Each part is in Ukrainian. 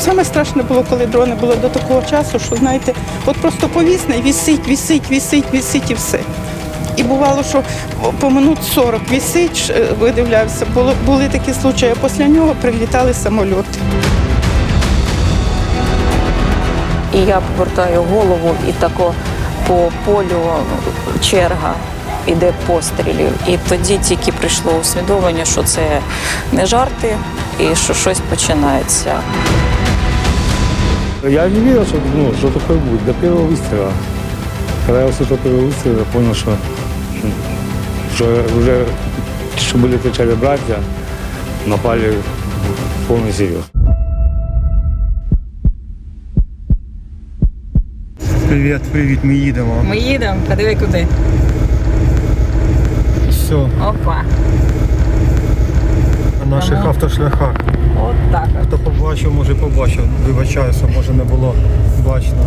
Саме страшне було, коли дрони були до такого часу, що знаєте, от просто повісне і вісить, вісить, вісить, вісить і все. І бувало, що по минут 40 вісить, ш- видивлявся. Було, були такі случаї, а після нього прилітали самольоти. І я повертаю голову, і тако по полю черга іде пострілів. І тоді тільки прийшло усвідомлення, що це не жарти і що щось починається. Я не верил, что, ну, что такое будет, до первого выстрела. Когда я услышал первый выстрел, я понял, что, м, что уже, что были кричали братья, напали в полный серьез. Привіт, привіт, ми їдемо. Ми їдемо, подиви куди. Все, Опа, на наших автошляхах. от так. Хто побачив, може побачив. Вибачаюся, може не було бачно.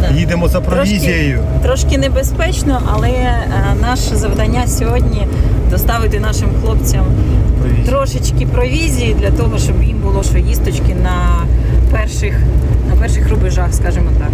Так. Їдемо за провізією. Трошки небезпечно, але е, наше завдання сьогодні доставити нашим хлопцям Провізію. трошечки провізії для того, щоб їм було що їсточки на перших, на перших рубежах, скажімо так.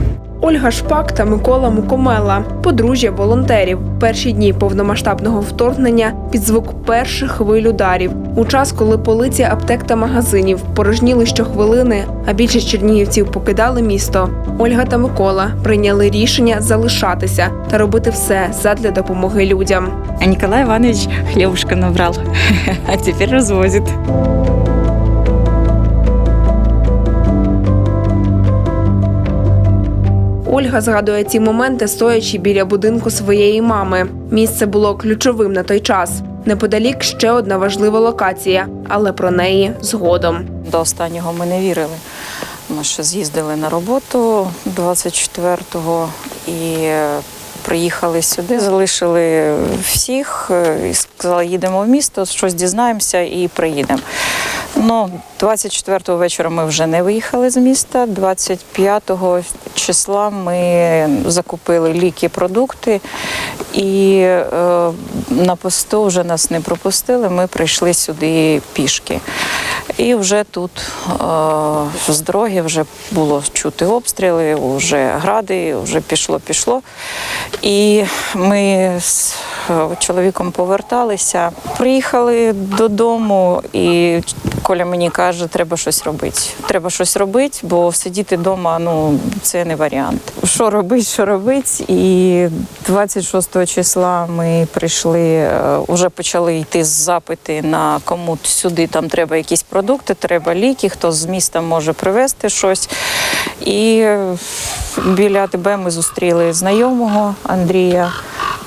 Ольга Шпак та Микола Мукомела подружжя волонтерів. Перші дні повномасштабного вторгнення під звук перших хвиль ударів. У час, коли полиці аптек та магазинів порожніли щохвилини, а більшість чернігівців покидали місто. Ольга та Микола прийняли рішення залишатися та робити все задля допомоги людям. А Николай Иванович хлебушка набрал, а теперь развозит. Ольга згадує ці моменти, стоячи біля будинку своєї мами. Місце було ключовим на той час. Неподалік ще одна важлива локація, але про неї згодом. До останнього ми не вірили. Ми ще з'їздили на роботу 24-го і е, приїхали сюди, залишили всіх е, і сказали, їдемо в місто, щось дізнаємося і приїдемо. Ну, 24-го вечора ми вже не виїхали з міста. 25-го числа ми закупили ліки, продукти, і е, на посту вже нас не пропустили. Ми прийшли сюди пішки. І вже тут е, з дороги вже було чути обстріли, вже гради, вже пішло, пішло. І ми чоловіком поверталися, приїхали додому, і Коля мені каже, треба щось робити. Треба щось робити, бо сидіти вдома ну, це не варіант. Що робити, що робити? І 26 числа ми прийшли, вже почали йти запити на кому сюди там треба якісь продукти, треба ліки, хто з міста може привезти щось. І е, біля АТБ ми зустріли знайомого Андрія,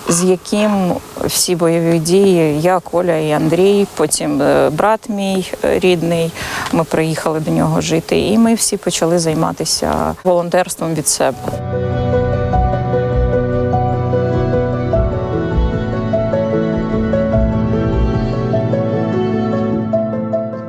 з яким всі бойові дії, я, Коля і Андрій, потім е, брат мій е, рідний. Ми приїхали до нього жити, і ми всі почали займатися волонтерством від себе.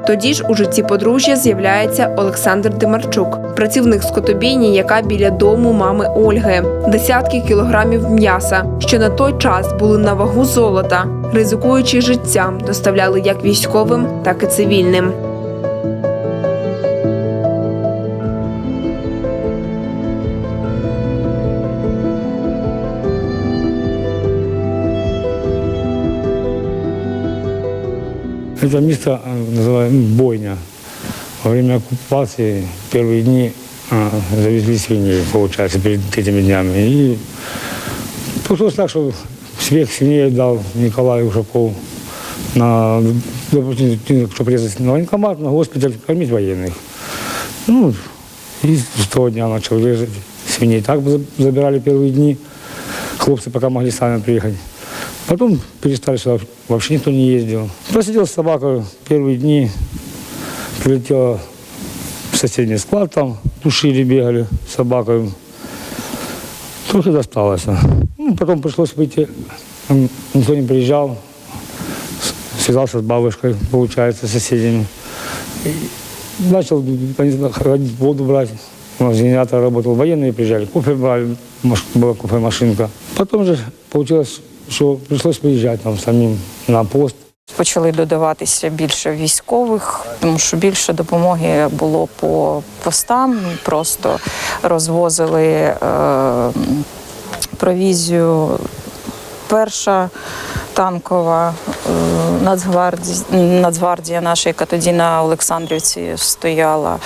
Тоді ж у житті подружжя з'являється Олександр Демарчук, працівник скотобійні, яка біля дому мами Ольги. Десятки кілограмів м'яса, що на той час були на вагу золота, ризикуючи життям, доставляли як військовим, так і цивільним. Это место называем бойня. Во время оккупации первые дни а, завезли свиней, получается, перед этими днями. И получилось так, что всех свиней дал Николай Ушаков на, допустим, чтобы резать на военкомат, на госпиталь, кормить военных. Ну, и с того дня начал резать свиней. Так за- забирали первые дни. Хлопцы пока могли сами приехать. Потом перестали сюда, вообще никто не ездил. Просидел с собакой первые дни, прилетела в соседний склад, там тушили, бегали с собакой. Трохи досталось. Ну, потом пришлось выйти, никто не приезжал. Связался с бабушкой, получается, с соседями. И начал ходить, воду брать. У нас генератор работал, военные приезжали, кофе брали, была кофемашинка. Потом же получилось, что пришлось приезжать нам самим на пост. Почали додаватися більше військових, тому що більше допомоги було по постам. Просто розвозили е, провізію. Перша танкова е, Нацгвардія, Нацгвардія наша, яка тоді на Олександрівці стояла,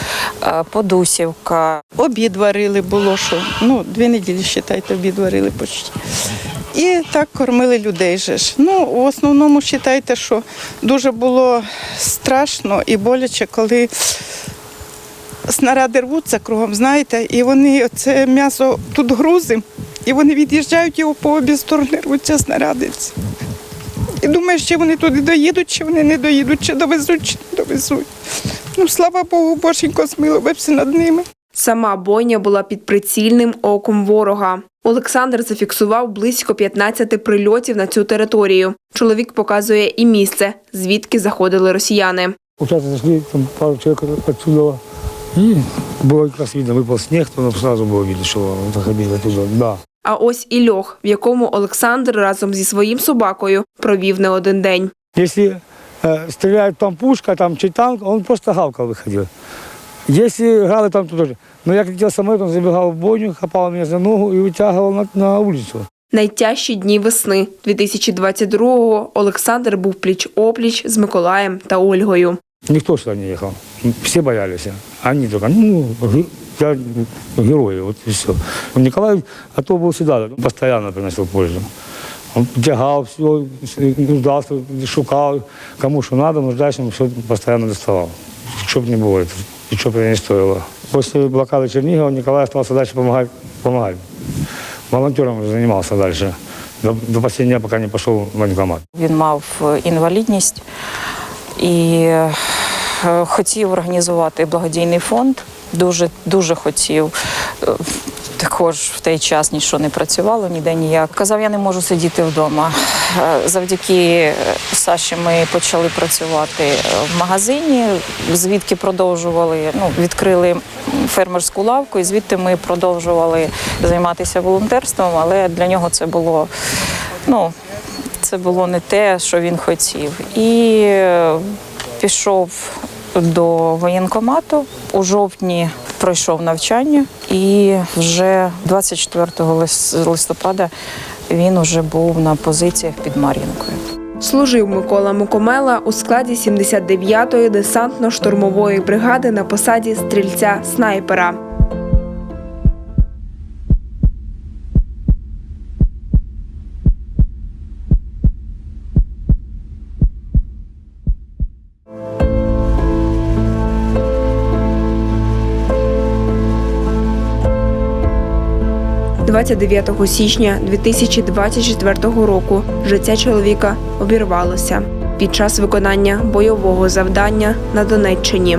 е, Подусівка, Обід варили було, що ну, дві неділі, вважайте, обід варили почти. І так кормили людей же ж. Ну, в основному вважайте, що дуже було страшно і боляче, коли снаряди рвуться кругом, знаєте, і вони це м'ясо тут грузим, і вони від'їжджають його по обі сторони, рвуться снаряди. І думаєш, чи вони туди доїдуть, чи вони не доїдуть, чи довезуть, чи не довезуть. Ну, слава Богу, Боженько змилувався над ними. Сама бойня була під прицільним оком ворога. Олександр зафіксував близько 15 прильотів на цю територію. Чоловік показує і місце, звідки заходили росіяни. Участок зашли, там пару человек отсюда. И было как раз видно, выпал снег, то сразу было видно, что он заходил оттуда. Да. А ось і льох, в якому Олександр разом зі своїм собакою провів не один день. Если э, стреляет там пушка, там чи танк, он просто гавкал выходил. Если грали там, то тоже. Но я как летел самолет, он забегал в бойню, хапал меня за ногу и вытягивал на, на улицу. Найтяжчі дні весни 2022-го Олександр був пліч-опліч з Миколаєм та Ольгою. Никто сюда не ехал. Все боялись. Они только, ну, ге- я герой, вот и все. Николай, а то был всегда, постоянно приносил пользу. Он тягал все, нуждался, шукал, кому что надо, нуждающим все постоянно доставал. Что бы ни было, это, и что бы это ни стоило. После блокады Чернигова Николай остался дальше помогать, помогать. Волонтером уже занимался дальше. До, до последнего, дня, пока не пошел в военкомат. Він мав е, інвалідність і е, хотів організувати благодійний фонд. Дуже дуже хотів. також в той час нічого не працювало, ніде ніяк. Казав, я не можу сидіти вдома. Е, Завдяки е, Саші ми почали працювати е, в магазині, звідки продовжували, ну, відкрили фермерську лавку, і звідти ми продовжували займатися волонтерством, але для нього це було ну, це було не те, що він хотів. І пішов до воєнкомату. У жовтні пройшов навчання, і вже 24 лис- листопада він уже був на позиціях під Мар'їнкою. Служив Микола Мукомела у складі 79-ї десантно-штурмової бригади на посаді стрільця-снайпера. – 29 січня 2024 року життя чоловіка обірвалося під час виконання бойового завдання на Донеччині.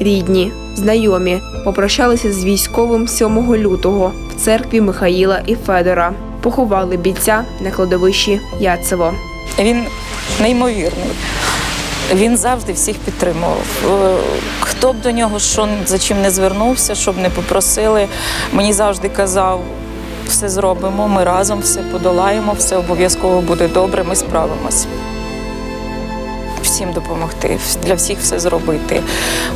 Рідні, знайомі попрощалися з військовим 7 лютого в церкві Михаїла і Федора. Поховали бійця на кладовищі Яцево. Він неймовірний. Він завжди всіх підтримував. Е, Хто б до нього що за чим не звернувся, щоб не попросили, мені завжди казав: все зробимо, ми разом все подолаємо, все обов'язково буде добре, ми справимось. Всім допомогти, для всіх все зробити.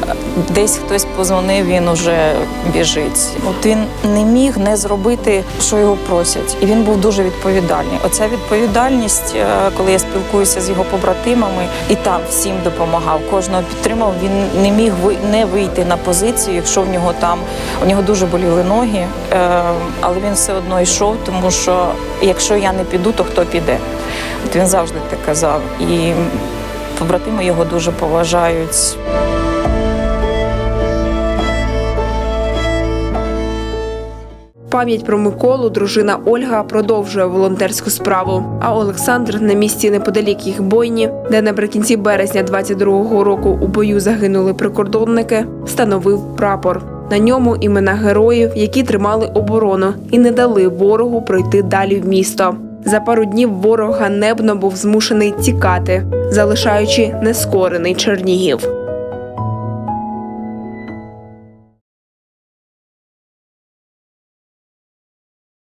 Е, Десь хтось позвонив, він уже біжить. От він не міг не зробити, що його просять. І він був дуже відповідальний. Оця відповідальність, е, коли я спілкуюся з його побратимами, і там всім допомагав, кожного підтримав. Він не міг не вийти на позицію, якщо в нього там у нього дуже боліли ноги, е, але він все одно йшов, тому що якщо я не піду, то хто піде? От він завжди так казав. І побратими його дуже поважають. Пам'ять про Миколу дружина Ольга продовжує волонтерську справу. А Олександр на місці неподалік їх бойні, де наприкінці березня 22-го року у бою загинули прикордонники, встановив прапор. На ньому імена героїв, які тримали оборону і не дали ворогу пройти далі в місто. За пару днів ворог ганебно був змушений тікати, залишаючи нескорений Чернігів.